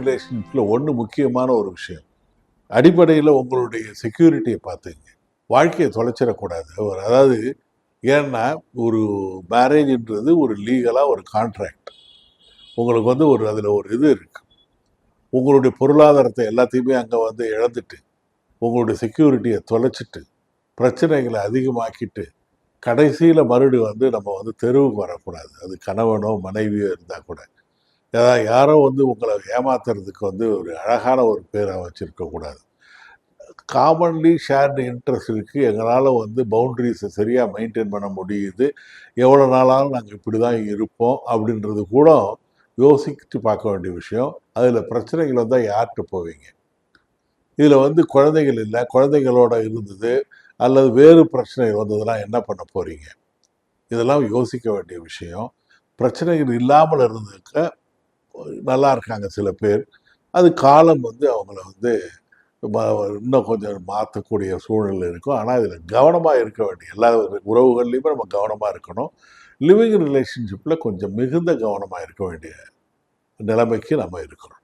ரிலேஷன்ஷிப்பில் ஒன்று முக்கியமான ஒரு விஷயம். அடிப்படையில் உங்களுடைய செக்யூரிட்டியை பார்த்துங்க. வாழ்க்கையை தொலைச்சிடக்கூடாது. ஒரு அதாவது ஏன்னா ஒரு மேரேஜ்ன்றது ஒரு லீகலாக ஒரு கான்ட்ராக்ட் உங்களுக்கு வந்து ஒரு அதில் ஒரு இது இருக்குது உங்களுடைய பொருளாதாரத்தை எல்லாத்தையுமே அங்கே வந்து இழந்துட்டு உங்களுடைய செக்யூரிட்டியை தொலைச்சிட்டு பிரச்சனைகளை அதிகமாக்கிட்டு கடைசியில் மறுபடியும் வந்து நம்ம வந்து தெருவுக்கு வரக்கூடாது. அது கணவனோ மனைவியோ இருந்தால் கூட. ஏதாவது யாரோ வந்து உங்களை ஏமாத்துறதுக்கு வந்து ஒரு அழகான ஒரு பேரை வச்சுருக்கக்கூடாது காமன்லி ஷேர்டு இன்ட்ரெஸ்ட் இருக்குது எங்களால் வந்து பவுண்ட்ரிஸை சரியாக மெயின்டைன் பண்ண முடியுது. எவ்வளோ நாளாலும் நாங்கள் இப்படி தான் இருப்போம் அப்படின்றது கூட யோசித்து பார்க்க வேண்டிய விஷயம். அதில் பிரச்சனைகள் வந்தால் யார்கிட்ட போவீங்க? இதில் வந்து குழந்தைகள் இல்லை. குழந்தைகளோட இருந்தது அல்லது வேறு பிரச்சனைகள் வந்ததுன்னா என்ன பண்ண போகிறீங்க இதெல்லாம் யோசிக்க வேண்டிய விஷயம். பிரச்சனைகள் இல்லாமல் இருந்துக்க நல்லா இருக்காங்க சில பேர். அது காலம் வந்து அவங்கள வந்து இன்னும் கொஞ்சம் மாற்றக்கூடிய சூழ்நிலை இருக்கும். ஆனால் இதில் கவனமாக இருக்க வேண்டிய எல்லா உறவுகள்லையுமே நம்ம கவனமாக இருக்கணும். லிவிங் ரிலேஷன்ஷிப்பில் கொஞ்சம் மிகுந்த கவனமாக இருக்க வேண்டிய நிலைமைக்கு நம்ம இருக்கிறோம்